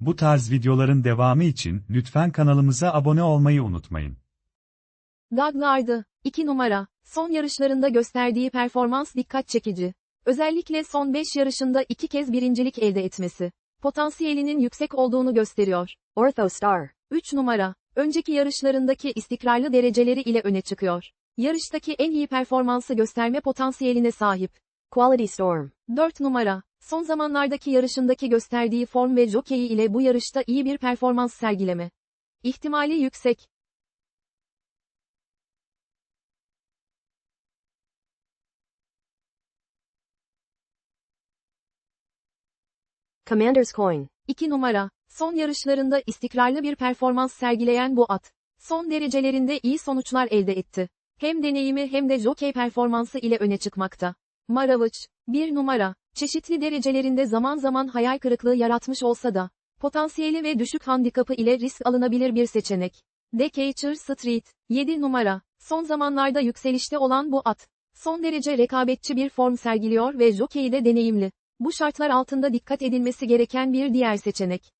Bu tarz videoların devamı için lütfen kanalımıza abone olmayı unutmayın. Douglardı. 2 numara. Son yarışlarında gösterdiği performans dikkat çekici. Özellikle son 5 yarışında 2 kez birincilik elde etmesi. Potansiyelinin yüksek olduğunu gösteriyor. Orthostar. 3 numara. Önceki yarışlarındaki istikrarlı dereceleri ile öne çıkıyor. Yarıştaki en iyi performansı gösterme potansiyeline sahip. Quality Storm. 4 numara. Son zamanlardaki yarışındaki gösterdiği form ve jokeyi ile bu yarışta iyi bir performans sergileme. İhtimali yüksek. Commander's Coin. 2 numara. Son yarışlarında istikrarlı bir performans sergileyen bu at. Son derecelerinde iyi sonuçlar elde etti. Hem deneyimi hem de jockey performansı ile öne çıkmakta. Maraviç, 1 numara, çeşitli derecelerinde zaman zaman hayal kırıklığı yaratmış olsa da, potansiyeli ve düşük handikapı ile risk alınabilir bir seçenek. Decatur Street, 7 numara, son zamanlarda yükselişte olan bu at. Son derece rekabetçi bir form sergiliyor ve jockey de deneyimli. Bu şartlar altında dikkat edilmesi gereken bir diğer seçenek.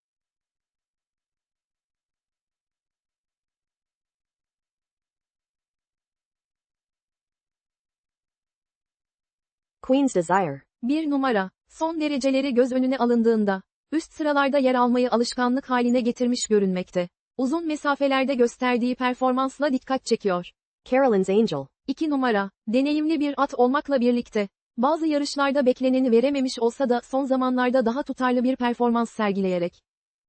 Queen's Desire. 1 numara, son dereceleri göz önüne alındığında, üst sıralarda yer almayı alışkanlık haline getirmiş görünmekte. Uzun mesafelerde gösterdiği performansla dikkat çekiyor. Carolyn's Angel. 2 numara, deneyimli bir at olmakla birlikte, bazı yarışlarda bekleneni verememiş olsa da son zamanlarda daha tutarlı bir performans sergileyerek,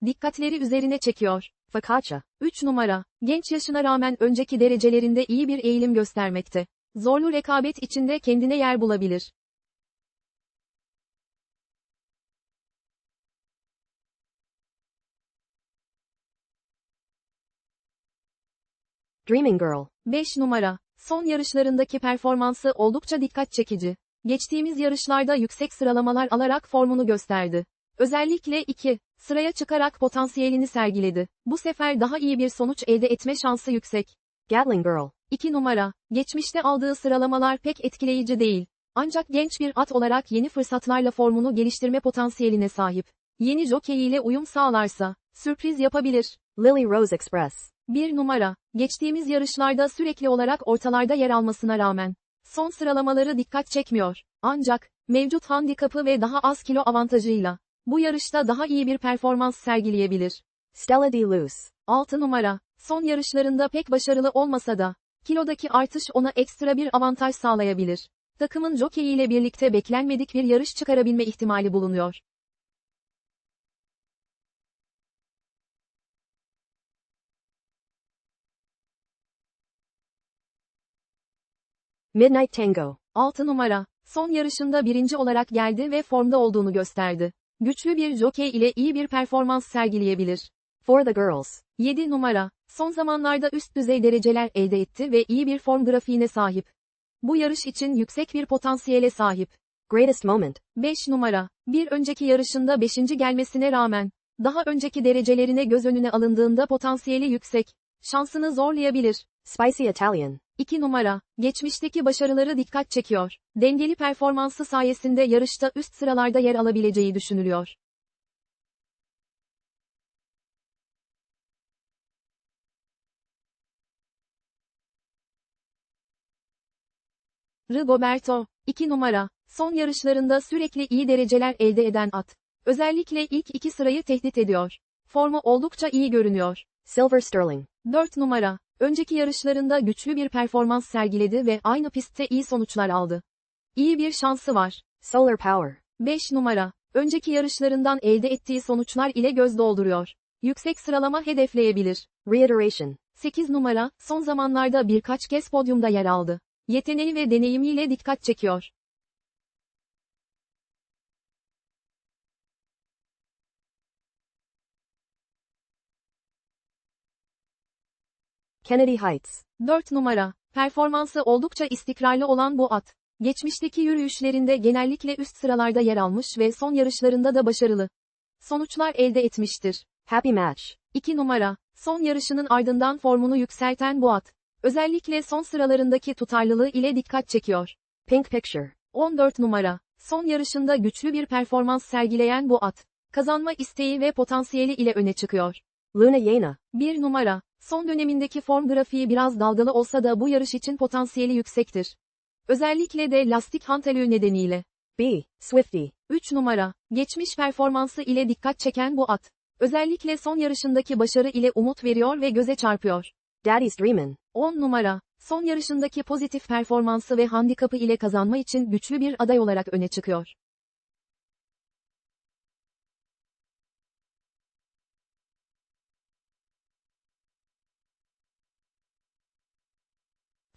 dikkatleri üzerine çekiyor. Focaccia. 3 numara, genç yaşına rağmen önceki derecelerinde iyi bir eğilim göstermekte. Zorlu rekabet içinde kendine yer bulabilir. Dreaming Girl. 5 numara, son yarışlarındaki performansı oldukça dikkat çekici. Geçtiğimiz yarışlarda yüksek sıralamalar alarak formunu gösterdi. Özellikle 2, sıraya çıkarak potansiyelini sergiledi. Bu sefer daha iyi bir sonuç elde etme şansı yüksek. Gatling Girl. 2 numara, geçmişte aldığı sıralamalar pek etkileyici değil. Ancak genç bir at olarak yeni fırsatlarla formunu geliştirme potansiyeline sahip. Yeni jockey ile uyum sağlarsa, sürpriz yapabilir. Lily Rose Express. 1 numara, geçtiğimiz yarışlarda sürekli olarak ortalarda yer almasına rağmen, son sıralamaları dikkat çekmiyor. Ancak, mevcut handikapı ve daha az kilo avantajıyla, bu yarışta daha iyi bir performans sergileyebilir. Stella de Luz. 6 numara, son yarışlarında pek başarılı olmasa da, kilodaki artış ona ekstra bir avantaj sağlayabilir. Takımın jockey ile birlikte beklenmedik bir yarış çıkarabilme ihtimali bulunuyor. Midnight Tango. 6 numara, son yarışında birinci olarak geldi ve formda olduğunu gösterdi. Güçlü bir jockey ile iyi bir performans sergileyebilir. For the Girls. 7 numara, son zamanlarda üst düzey dereceler elde etti ve iyi bir form grafiğine sahip. Bu yarış için yüksek bir potansiyele sahip. Greatest Moment. 5 numara, bir önceki yarışında 5. gelmesine rağmen, daha önceki derecelerine göz önüne alındığında potansiyeli yüksek. Şansını zorlayabilir. Spicy Italian. 2 numara, geçmişteki başarıları dikkat çekiyor. Dengeli performansı sayesinde yarışta üst sıralarda yer alabileceği düşünülüyor. Rigoberto, 2 numara, son yarışlarında sürekli iyi dereceler elde eden at. Özellikle ilk iki sırayı tehdit ediyor. Formu oldukça iyi görünüyor. Silver Sterling. 4 numara, önceki yarışlarında güçlü bir performans sergiledi ve aynı pistte iyi sonuçlar aldı. İyi bir şansı var. Solar Power. 5 numara, önceki yarışlarından elde ettiği sonuçlar ile göz dolduruyor. Yüksek sıralama hedefleyebilir. Reiteration. 8 numara, son zamanlarda birkaç kez podyumda yer aldı. Yeteneği ve deneyimiyle dikkat çekiyor. Kennedy Heights. 4 numara, performansı oldukça istikrarlı olan bu at. Geçmişteki yürüyüşlerinde genellikle üst sıralarda yer almış ve son yarışlarında da başarılı sonuçlar elde etmiştir. Happy Match. 2 numara, son yarışının ardından formunu yükselten bu at. Özellikle son sıralarındaki tutarlılığı ile dikkat çekiyor. Pink Picture. 14 numara, son yarışında güçlü bir performans sergileyen bu at. kazanma isteği ve potansiyeli ile öne çıkıyor. Luna Yena. 1 numara, son dönemindeki form grafiği biraz dalgalı olsa da bu yarış için potansiyeli yüksektir. Özellikle de lastik hantalüğü nedeniyle. B. Swifty. 3 numara, geçmiş performansı ile dikkat çeken bu at. Özellikle son yarışındaki başarı ile umut veriyor ve göze çarpıyor. Daddy's Dreamin'. 10 numara, son yarışındaki pozitif performansı ve handikapı ile kazanma için güçlü bir aday olarak öne çıkıyor.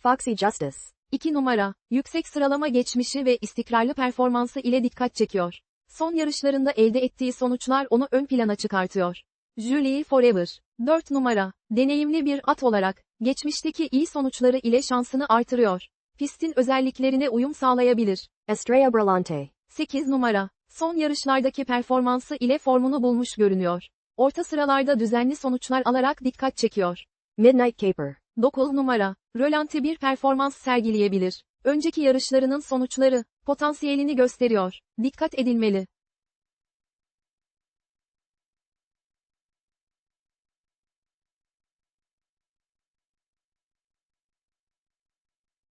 Foxy Justice. 2 numara, yüksek sıralama geçmişi ve istikrarlı performansı ile dikkat çekiyor. Son yarışlarında elde ettiği sonuçlar onu ön plana çıkartıyor. Julie Forever. 4 numara, deneyimli bir at olarak, geçmişteki iyi sonuçları ile şansını artırıyor. Pistin özelliklerine uyum sağlayabilir. Estrella Brillante. 8 numara, son yarışlardaki performansı ile formunu bulmuş görünüyor. Orta sıralarda düzenli sonuçlar alarak dikkat çekiyor. Midnight Caper. 9 numara, rölanti bir performans sergileyebilir. Önceki yarışlarının sonuçları, potansiyelini gösteriyor. Dikkat edilmeli.